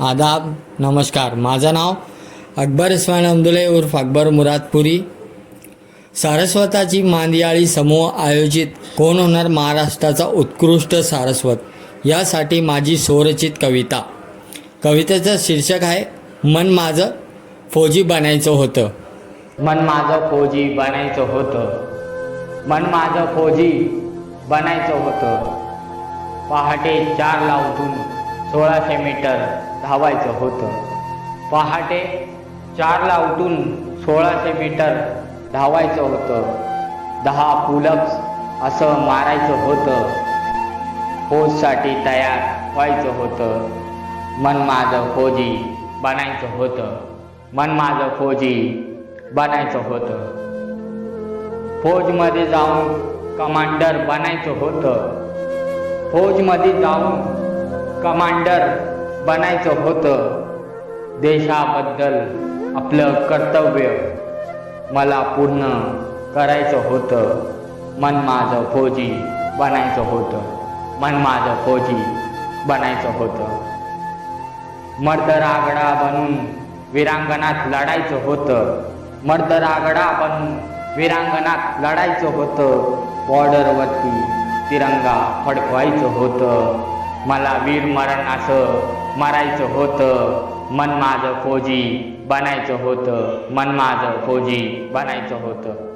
आदाब नमस्कार. माझं नाव अकबर इस्मान अब्दुले उर्फ अकबर मुरादपुरी सारस्वताची मांदियाळी समूह आयोजित कोण होणार महाराष्ट्राचा उत्कृष्ट सारस्वत? यासाठी माझी स्वरचित कविता. कवितेचं शीर्षक आहे मन माझं फौजी बनायचं होतं. मन माझं फौजी बनायचं होतं. मन माझं फौजी बनायचं होतं. पहाटे चारला उठून सोळाशे मीटर धावायचं होतं. पहाटे चारला उठून सोळाशे मीटर धावायचं होतं. दहा पुलप्स असं मारायचं होतं. फौजसाठी तयार व्हायचं होतं. मन माझं फौजी बनायचं होतं. मन माझं फौजी बनायचं होतं. फौजमध्ये जाऊन कमांडर बनायचं होतं. फौजमध्ये जाऊन कमांडर बनायचं होतं. देशाबद्दल आपलं कर्तव्य मला पूर्ण करायचं होतं. मन माझं फौजी बनायचं होतं. मन माझं फौजी बनायचं होतं. मर्द रागडा बनून वीरांगणात लढायचं होतं. मर्द रागडा बनून वीरांगणात लढायचं होतं. बॉर्डरवरती तिरंगा फडकवायचं होतं. मला वीर मरण असं मरायचं होतं. मन माझं फौजी बनायचं होतं. मन माझं फौजी बनायचं होतं.